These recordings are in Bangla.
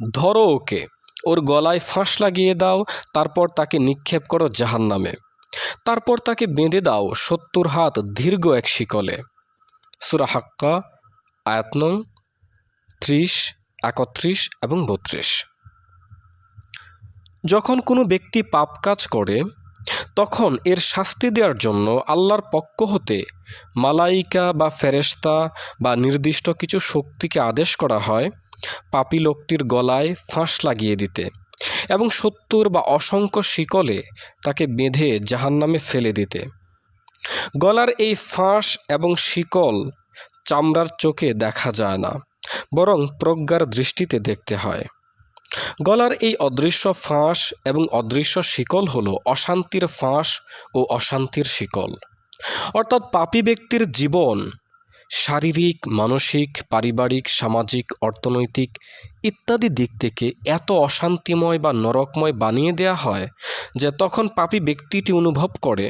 ধরো ওকে, ওর গলায় ফাঁস লাগিয়ে দাও, তারপর তাকে নিক্ষেপ করো জাহান্নামে। তারপর তাকে বেঁধে দাও সত্তর হাত দীর্ঘ এক শিকলে। সুরা হাক্কা, আয়াত নং ত্রিশ, একত্রিশ এবং বত্রিশ। যখন কোনো ব্যক্তি পাপ কাজ করে, তখন এর শাস্তি দেওয়ার জন্য আল্লাহর পক্ষ হতে মালাইকা বা ফেরেশতা বা নির্দিষ্ট কিছু শক্তিকে আদেশ করা হয় পাপী লোকটির গলায় ফাঁস লাগিয়ে দিতে এবং সত্তর বা অসংখ্য শিকলে তাকে বেঁধে জাহান্নামে ফেলে দিতে। গলার এই ফাঁস এবং শিকল চামড়ার চোখে দেখা যায় না, বরং প্রজ্ঞার দৃষ্টিতে দেখতে হয়। গলার এই অদৃশ্য ফাঁস এবং অদৃশ্য শিকল হলো অশান্তির ফাঁস ও অশান্তির শিকল। অর্থাৎ পাপী ব্যক্তির জীবন শারীরিক, মানসিক, পারিবারিক, সামাজিক, অর্থনৈতিক ইত্যাদি দিক থেকে এত অশান্তিময় বা নরকময় বানিয়ে দেয়া হয় যে তখন পাপী ব্যক্তিটি অনুভব করে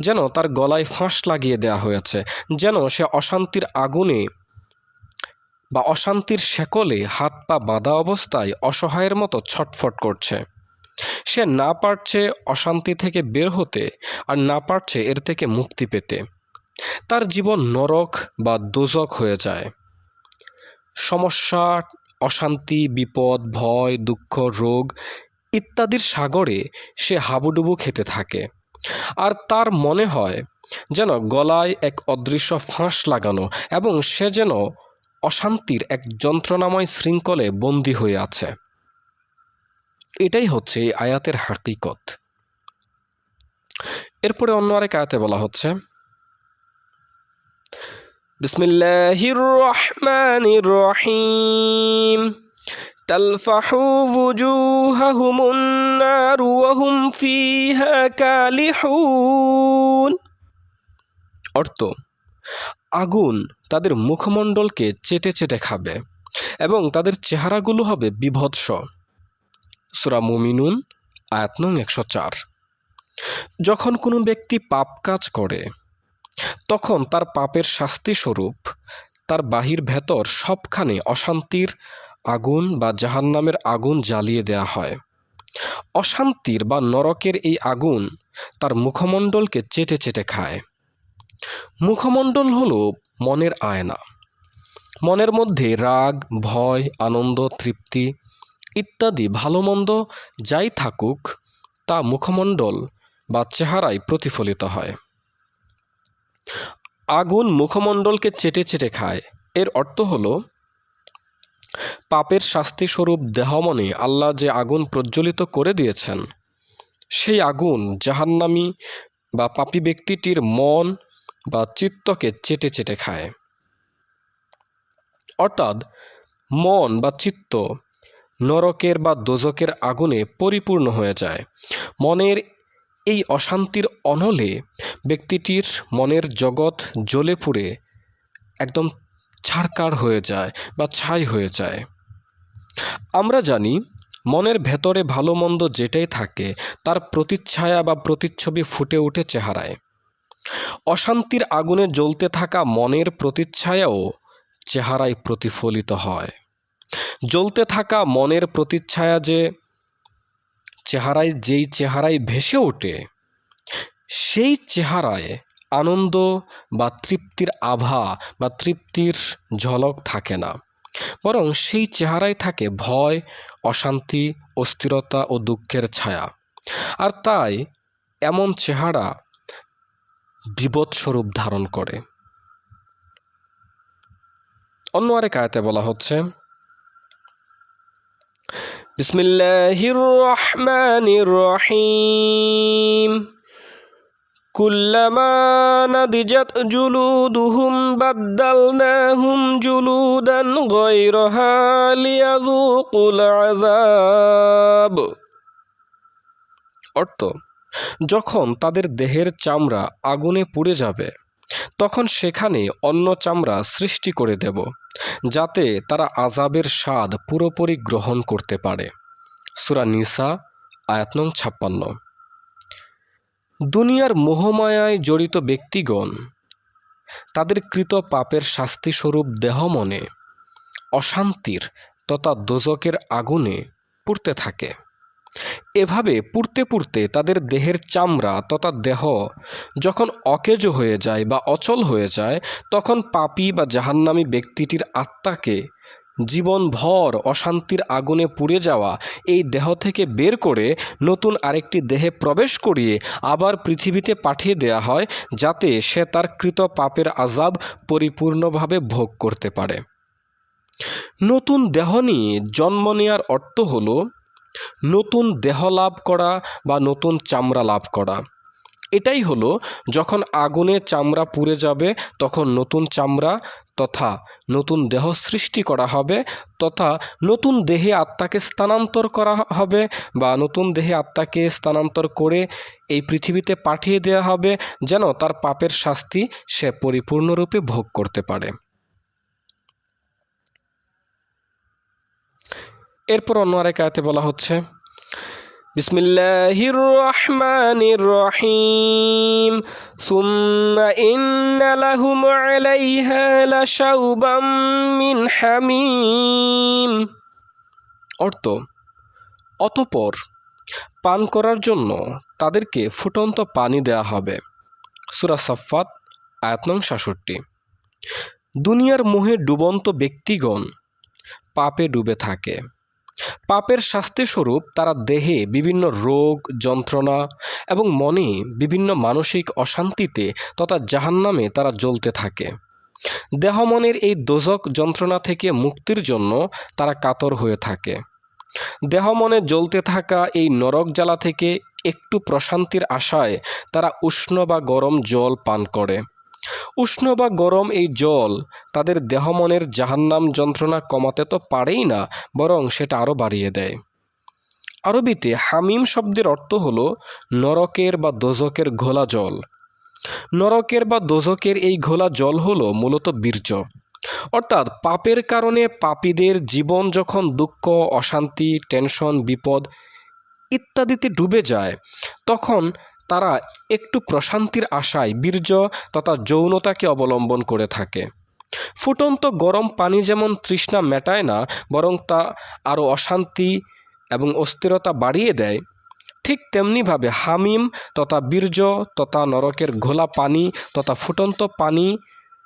যেন তার গলায় ফাঁস লাগিয়ে দেয়া হয়েছে, যেন সে অশান্তির আগুনে বা অশান্তির শেকলে হাত পা বাঁধা অবস্থায় অসহায়ের মতো ছটফট করছে। সে না পারছে অশান্তি থেকে বের হতে আর না পারছে এর থেকে মুক্তি পেতে। তার জীবন নরক বা দোজক হয়ে যায়। সমস্যা, অশান্তি, বিপদ, ভয়, দুঃখ, রোগ ইত্যাদির সাগরে সে হাবুডুবু খেতে থাকে। আর তার মনে হয় যেন গলায় এক অদৃশ্য ফাঁস লাগানো এবং সে যেন অশান্তির এক যন্ত্রণাময় শৃঙ্খলে বন্দী হয়ে আছে। এটাই হচ্ছে এই আয়াতের হাকিকত। এরপরে অন্য আরেক আয়াতে বলা হচ্ছে বিসমিল্লাহির রহমানির রহিম তালফাহু বুজুহাহুমুন নার ওয়াহুম ফিহা কালিহুন। অর্থ, আগুন তাদের মুখমণ্ডলকে চেটে চেটে খাবে এবং তাদের চেহারাগুলো হবে বিভৎস। সুরা মুমিনুন, আয়াত নং একশো চার। যখন কোনো ব্যক্তি পাপ কাজ করে তখন তার পাপের শাস্তি স্বরূপ তার বাহির ভেতর সবখানে অশান্তির আগুন বা জাহান্নামের আগুন জ্বালিয়ে দেয়া হয়। অশান্তির বা নরকের এই আগুন তার মুখমণ্ডলকে চেটে চেটে খায়। মুখমণ্ডল হল মনের আয়না। মনের মধ্যে রাগ, ভয়, আনন্দ, তৃপ্তি ইত্যাদি ভালো মন্দ যাই থাকুক, তা মুখমণ্ডল বা চেহারায় প্রতিফলিত হয়। আগুন মুখমণ্ডলকে চেটে চেটে খায়। এর অর্থ হলো, পাপের শাস্তি স্বরূপ দেহমনে আল্লাহ যে আগুন প্রজ্বলিত করে দিয়েছেন, সেই আগুন জাহান্নামি বা পাপী ব্যক্তিটির মন বা চিত্তকে চেটে চেটে খায়। অর্থাৎ, মন বা চিত্ত নরকের বা দোজকের আগুনে পরিপূর্ণ হয়ে যায়। মনের এই অশান্তির অনলে ব্যক্তিটির মনের জগৎ জ্বলে পুড়ে একদম ছারকার হয়ে যায় বা ছাই হয়ে যায়। আমরা জানি মনের ভেতরে ভালো মন্দ যেটাই থাকে, তার প্রতিচ্ছায়া বা প্রতিচ্ছবি ফুটে ওঠে চেহারায়। অশান্তির আগুনে জ্বলতে থাকা মনের প্রতিচ্ছায়াও চেহারায় প্রতিফলিত হয়। জ্বলতে থাকা মনের প্রতিচ্ছায়া যে চেহারায়, যেই চেহারায় ভেসে ওঠে, সেই চেহারায় আনন্দ বা তৃপ্তির আভা বা তৃপ্তির ঝলক থাকে না। বরং সেই চেহারায় থাকে ভয়, অশান্তি, অস্থিরতা ও দুঃখের ছায়া। আর তাই এমন চেহারা বিপদস্বরূপ ধারণ করে। অন্য আরেক আয়াতে বলা হচ্ছে বিসমিল্লাহির রহমানির রহিম كلما نضجت جلودهم بدلناهم جلودا غيرها ليذوقوا العذاب অর্থ যখন তাদের দেহের চামড়া আগুনে পুড়ে যাবে তখন সেখানে অন্য চামড়া সৃষ্টি করে দেব যাতে তারা আজাবের স্বাদ পুরোপুরি গ্রহণ করতে পারে। সুরা নিসা, আয়াত নং ছাপ্পান্ন। দুনিয়ার মোহমায়ায় জড়িত ব্যক্তিগণ, তাদের কৃত পাপের শাস্তিস্বরূপ দেহ মনে, অশান্তির তথা দোজকের আগুনে পুড়তে থাকে। এভাবে পুড়তে পুড়তে তাদের দেহের চামড়া তথা দেহ যখন অকেজ হয়ে যায় বা অচল হয়ে যায়, তখন পাপী বা জাহান্নামী ব্যক্তিটির আত্মাকে জীবনভর অশান্তির আগুনে পুড়ে যাওয়া, এই দেহ থেকে বের করে নতুন আরেকটি দেহে প্রবেশ করিয়ে আবার পৃথিবীতে পাঠিয়ে দেয়া হয়, যাতে সে তার কৃত পাপের আজাব পরিপূর্ণভাবে ভোগ করতে পারে। নতুন দেহ নিয়ে জন্ম নেওয়ার অর্থ হলো নতুন দেহ লাভ করা বা নতুন চামড়া লাভ করা। এটাই হলো যখন আগুনে চামড়া পুড়ে যাবে, তখন নতুন চামড়া তথা নতুন দেহ সৃষ্টি করা হবে তথা নতুন দেহে আত্মাকে স্থানান্তর করা হবে বা নতুন দেহে আত্মাকে স্থানান্তর করে এই পৃথিবীতে পাঠিয়ে দেওয়া হবে যেন তার পাপের শাস্তি সে পরিপূর্ণরূপে ভোগ করতে পারে। এরপর অন্য আরেক আয়াতে বলা হচ্ছে, বিসমিল্লাহির রহমানির রহিম। হামিম। অর্থ, অতপর পান করার জন্য তাদেরকে ফুটন্ত পানি দেয়া হবে। সুরা সাফাত আয়াত নং সাতষট্টি। দুনিয়ার মোহে ডুবন্ত ব্যক্তিগণ পাপে ডুবে থাকে। পাপের শাস্তিস্বরূপ তারা দেহে বিভিন্ন রোগ, যন্ত্রণা এবং মনে বিভিন্ন মানসিক অশান্তিতে তথা জাহান্নামে তারা জ্বলতে থাকে। দেহ মনের এই দোজক যন্ত্রণা থেকে মুক্তির জন্য তারা কাতর হয়ে থাকে। দেহ মনে জ্বলতে থাকা এই নরক জ্বালা থেকে একটু প্রশান্তির আশায় তারা উষ্ণ বা গরম জল পান করে। উষ্ণ বা গরম এই জল তাদের দেহমনের জাহান্নাম যন্ত্রণা কমাতে তো পারেই না, বরং সেটা আরও বাড়িয়ে দেয়। আরবিতে হামিম শব্দের অর্থ হলো নরকের বা দোজকের ঘোলা জল। নরকের বা দোজকের এই ঘোলা জল হলো মূলত বীর্য। অর্থাৎ পাপের কারণে পাপীদের জীবন যখন দুঃখ, অশান্তি, টেনশন, বিপদ ইত্যাদিতে ডুবে যায়, তখন তারা একটু প্রশান্তির আশায় বীর্য তথা যৌনতাকে অবলম্বন করে থাকে। ফুটন্ত গরম পানি যেমন তৃষ্ণা মেটায় না, বরং তা আরও অশান্তি এবং অস্থিরতা বাড়িয়ে দেয়, ঠিক তেমনিভাবে হামিম তথা বীর্য তথা নরকের ঘোলা পানি তথা ফুটন্ত পানি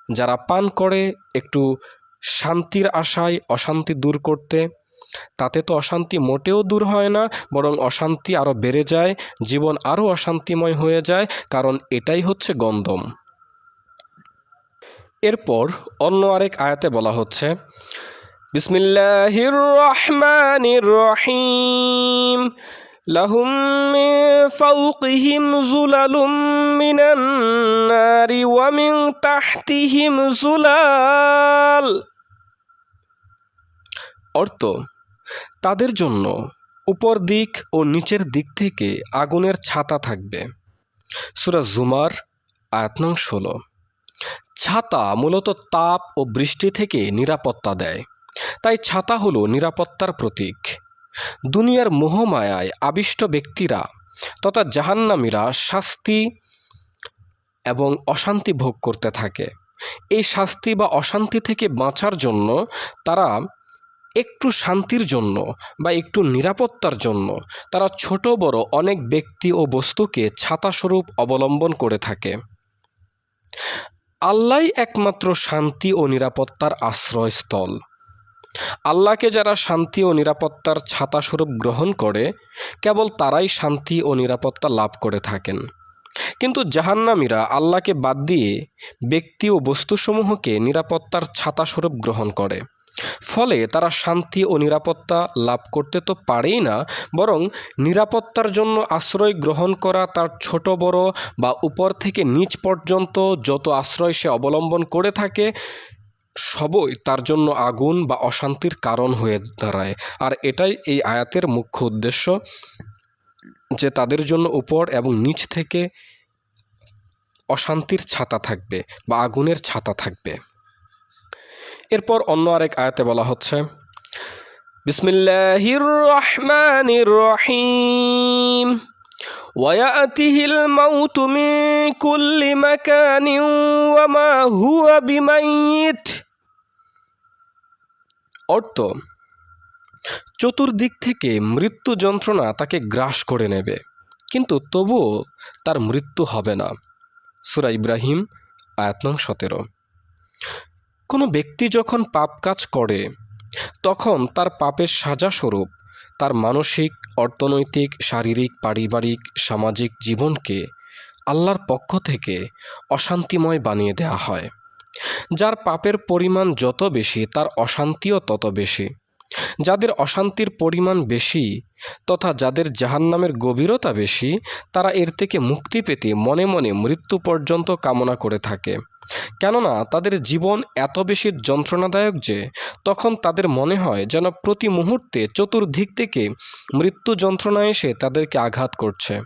যারা পান করে একটু শান্তির আশায় অশান্তি দূর করতে তাতে তো অশান্তি মোটেও দূর হয় না, বরং অশান্তি আরও বেড়ে যায়, জীবন আরও অশান্তিময় হয়ে যায়, কারণ এটাই হচ্ছে গন্ধম। এরপর অন্য আরেক আয়াতে বলা হচ্ছে বিসমিল্লাহির রহমানির রহিম মিন ফাওকিহিম যুলালুম মিনান নারি ওয়া মিন তাহতিহিম যুলাল অর্থ তাদের জন্য উপর দিক ও নিচের দিক থেকে আগুনের ছাতা থাকবে। সুরা জুমার আয়াত নং ষোলো। ছাতা মূলত তাপ ও বৃষ্টি থেকে নিরাপত্তা দেয়। তাই ছাতা হলো নিরাপত্তার প্রতীক। দুনিয়ার মোহমায়ায় আবিষ্ট ব্যক্তিরা তথা জাহান্নামীরা শাস্তি এবং অশান্তি ভোগ করতে থাকে। এই শাস্তি বা অশান্তি থেকে বাঁচার জন্য তারা একটু শান্তির জন্য বা একটু নিরাপত্তার জন্য তারা ছোট, বড় অনেক ব্যক্তি ও বস্তুকে ছাতাস্বরূপ অবলম্বন করে থাকে। আল্লাহ একমাত্র শান্তি ও নিরাপত্তার আশ্রয়স্থল। আল্লাহকে যারা শান্তি ও নিরাপত্তার ছাতাস্বরূপ গ্রহণ করে, কেবল তারাই শান্তি ও নিরাপত্তা লাভ করে থাকেন। কিন্তু জাহান্নামীরা আল্লাহকে বাদ দিয়ে ব্যক্তি ও বস্তুসমূহকে নিরাপত্তার ছাতাস্বরূপ গ্রহণ করে। ফলে তারা শান্তি ও নিরাপত্তা লাভ করতে তো পারেই না, বরং নিরাপত্তার জন্য আশ্রয় গ্রহণ করা তার ছোট বড় বা উপর থেকে নিচ পর্যন্ত যত আশ্রয় সে অবলম্বন করে থাকে, সবই তার জন্য আগুন বা অশান্তির কারণ হয়ে দাঁড়ায়। আর এটাই এই আয়াতের মুখ্য উদ্দেশ্য, যে তাদের জন্য উপর এবং নিচ থেকে অশান্তির ছাতা থাকবে বা আগুনের ছাতা থাকবে। এরপর অন্য আরেক আয়াতে বলা হচ্ছে বিসমিল্লাহির রহমানির রহিম ويأته الموت من كل مكان وما هو بميت অর্থ চতুর্দিক থেকে মৃত্যু যন্ত্রণা তাকে গ্রাস করে নেবে কিন্তু তবুও তার মৃত্যু হবে না সুরা ইব্রাহিম আয়াত নং সতেরো কোনো ব্যক্তি যখন পাপ কাজ করে, তখন তার পাপের সাজা স্বরূপ তার মানসিক, অর্থনৈতিক, শারীরিক, পারিবারিক, সামাজিক জীবনকে আল্লাহর পক্ষ থেকে অশান্তিময় বানিয়ে দেওয়া হয়। যার পাপের পরিমাণ যত বেশি, তার অশান্তিও তত বেশি। যাদের অশান্তির পরিমাণ বেশি তথা যাদের জাহান্নামের গভীরতা বেশি, তারা এর থেকে মুক্তি পেতে মনে মনে মৃত্যু পর্যন্ত কামনা করে থাকে। কেননা তাদের জীবন এত বেশি যন্ত্রণাদায়ক যে, তখন তাদের মনে হয় যেন প্রতি মুহূর্তে চতুর্দিক থেকে মৃত্যু যন্ত্রণা এসে তাদেরকে আঘাত করছে।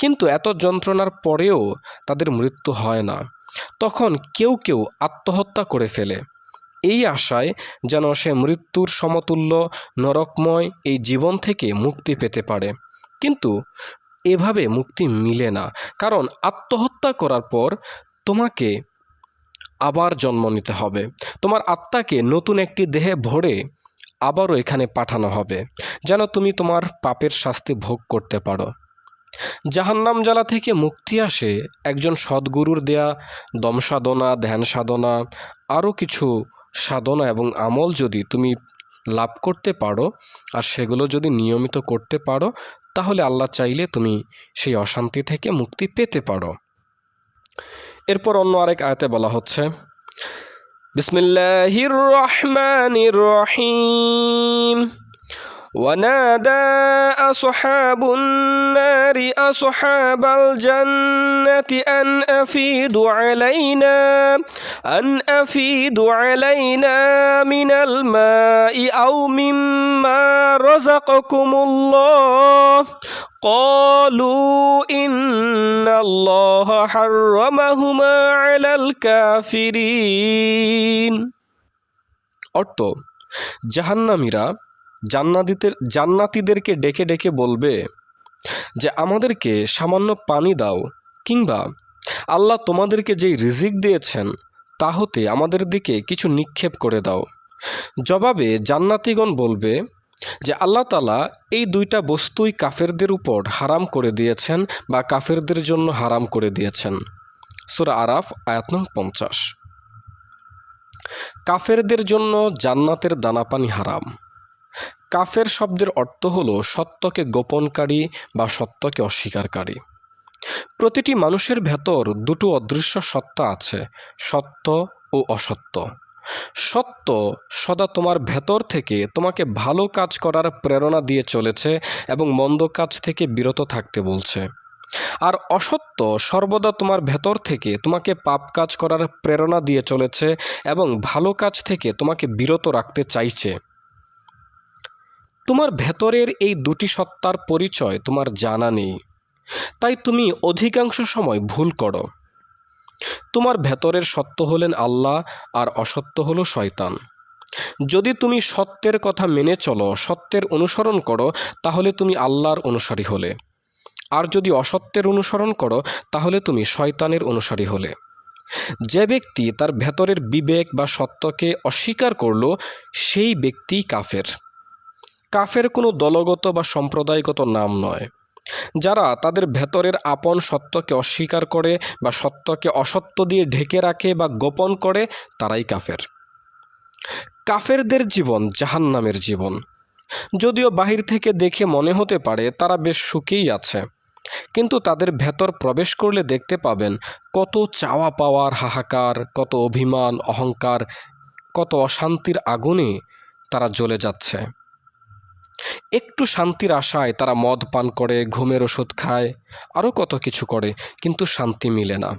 কিন্তু এত যন্ত্রণার পরেও তাদের মৃত্যু হয় না। তখন কেউ কেউ আত্মহত্যা করে ফেলে। এই আশায় যেন সে মৃত্যুর সমতুল্য, নরকময় এই জীবন থেকে মুক্তি পেতে পারে। কিন্তু এভাবে মুক্তি মিলে না। কারণ আত্মহত্যা করার পর তোমাকে আবার জন্ম নিতে হবে। তোমার আত্মাকে নতুন একটি দেহে ভরে আবারও এখানে পাঠানো হবে। যেন তুমি তোমার পাপের শাস্তি ভোগ করতে পারো। জাহান্নাম জ্বালা থেকে মুক্তি আসে একজন সদ্গুরুর দেয়া দম সাধনা ধ্যান সাধনা আরও কিছু সাধনা এবং আমল যদি তুমি লাভ করতে পারো, আর সেগুলো যদি নিয়মিত করতে পারো, তাহলে আল্লাহ চাইলে তুমি সেই অশান্তি থেকে মুক্তি পেতে পারো। এরপর অন্য আরেক আয়তে বলা হচ্ছে, বিসমিল্লাহির রহমানির রহিম। ونادى أصحاب النار أصحاب الجنة أن أفيدوا علينا أن أفيدوا علينا من الماء أو مما رزقكم الله قالوا إن الله حرمهما على الكافرين অর্থ জাহান্নামীরা জান্নাতিদের, জান্নাতিদেরকে ডেকে ডেকে বলবে যে, আমাদেরকে সামান্য পানি দাও কিংবা আল্লাহ তোমাদেরকে যেই রিজিক দিয়েছেন, তা হতে আমাদের দিকে কিছু নিক্ষেপ করে দাও। জবাবে জান্নাতিগণ বলবে যে, আল্লাহ তালা এই দুইটা বস্তুই কাফেরদের উপর হারাম করে দিয়েছেন বা কাফেরদের জন্য হারাম করে দিয়েছেন। সুরা আরাফ, আয়াত পঞ্চাশ। কাফেরদের জন্য জান্নাতের দানাপানি হারাম। কাফের শব্দের অর্থ হলো সত্যকে গোপনকারী বা সত্যকে অস্বীকারকারী। প্রতিটি মানুষের ভেতর দুটো অদৃশ্য সত্তা আছে, সত্য ও অসত্য। সত্য সদা তোমার ভেতর থেকে তোমাকে ভালো কাজ করার প্রেরণা দিয়ে চলেছে এবং মন্দ কাজ থেকে বিরত থাকতে বলছে। আর অসত্য সর্বদা তোমার ভেতর থেকে তোমাকে পাপ কাজ করার প্রেরণা দিয়ে চলেছে এবং ভালো কাজ থেকে তোমাকে বিরত রাখতে চাইছে। তোমার ভেতরের এই দুটি সত্তার পরিচয় তোমার জানা নেই। তাই তুমি অধিকাংশ সময় ভুল করো। তোমার ভেতরের সত্য হলেন আল্লাহ আর অসত্য হলো শয়তান। যদি তুমি সত্যের কথা মেনে চলো, সত্যের অনুসরণ করো, তাহলে তুমি আল্লাহর অনুসারী হলে। আর যদি অসত্যের অনুসরণ করো, তাহলে তুমি শয়তানের অনুসারী হলে। যে ব্যক্তি তার ভেতরের বিবেক বা সত্যকে অস্বীকার করল, সেই ব্যক্তিই কাফের। কাফের কোনো দলগত বা সম্প্রদায়গত নাম নয়। যারা তাদের ভেতরের আপন সত্যকে অস্বীকার করে বা সত্যকে অসত্য দিয়ে ঢেকে রাখে বা গোপন করে, তারাই কাফের। কাফেরদের জীবন জাহান্নামের জীবন। যদিও বাহির থেকে দেখে মনে হতে পারে তারা বেশ সুখেই আছে, কিন্তু তাদের ভেতর প্রবেশ করলে দেখতে পাবেন কত চাওয়া পাওয়ার হাহাকার, কত অভিমান, অহংকার, কত অশান্তির আগুনে তারা জ্বলে যাচ্ছে। একটু শান্তির আশায় তারা মদ পান করে, ঘুমের ওষুধ খায়, আরও কত কিছু করে, কিন্তু শান্তি মিলে না।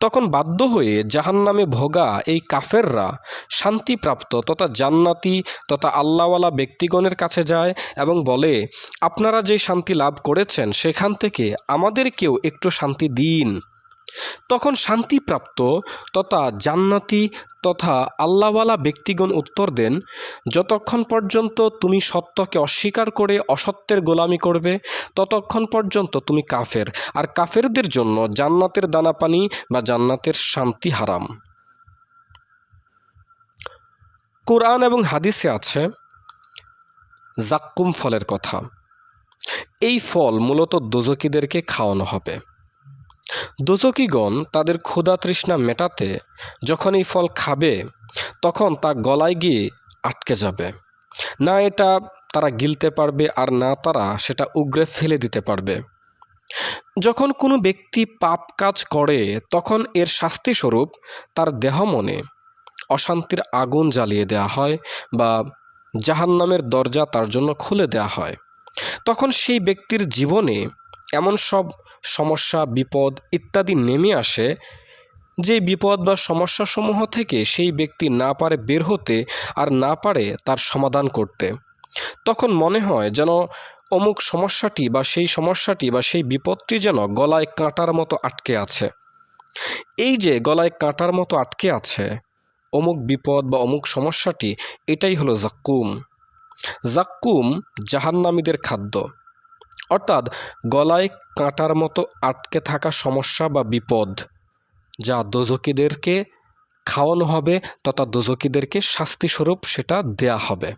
তখন বাধ্য হয়ে জাহান্নামে ভোগা এই কাফেররা শান্তিপ্রাপ্ত তথা জান্নাতি তথা আল্লাহওয়ালা ব্যক্তিগণের কাছে যায় এবং বলে, আপনারা যে শান্তি লাভ করেছেন, সেখান থেকে আমাদেরকেও একটু শান্তি দিন। তখন শান্তিপ্রাপ্ত তথা জান্নাতি তথা আল্লাহওয়ালা ব্যক্তিগণ উত্তর দেন, যতক্ষণ পর্যন্ত তুমি সত্যকে অস্বীকার করে অসত্যের গোলামি করবে, ততক্ষণ পর্যন্ত তুমি কাফের। আর কাফেরদের জন্য জান্নাতের দানাপানি বা জান্নাতের শান্তি হারাম। কোরআন এবং হাদিসে আছে, জাক্কুম ফলের কথা। এই ফল মূলত দোজকিদেরকে খাওয়ানো হবে। দোজকিগণ তাদের ক্ষুধা তৃষ্ণা মেটাতে যখন এই ফল খাবে, তখন তা গলায় গিয়ে আটকে যাবে। না এটা তারা গিলতে পারবে আর না তারা সেটা উগরে ফেলে দিতে পারবে। যখন কোনো ব্যক্তি পাপ কাজ করে, তখন এর শাস্তিস্বরূপ তার দেহ মনে অশান্তির আগুন জ্বালিয়ে দেওয়া হয় বা জাহান্নামের দরজা তার জন্য খুলে দেওয়া হয়। তখন সেই ব্যক্তির জীবনে এমন সব সমস্যা, বিপদ ইত্যাদি নেমে আসে, যে বিপদ বা সমস্যাসমূহ থেকে সেই ব্যক্তি না পারে বের হতে আর না পারে তার সমাধান করতে। তখন মনে হয় যেন অমুক সমস্যাটি বা সেই সমস্যাটি বা সেই বিপদটি যেন গলায় কাঁটার মতো আটকে আছে। এই যে গলায় কাঁটার মতো আটকে আছে, অমুক বিপদ বা অমুক সমস্যাটি, এটাই হলো জাক্কুম। জাক্কুম জাহান্নামীদের খাদ্য। অর্থাৎ গলায় কাঁটার মতো আটকে থাকা সমস্যা বা বিপদ, যা দোজকিদেরকে খাওয়ানো হবে তথা দোজকিদেরকে শাস্তিস্বরূপ সেটা দেয়া হবে।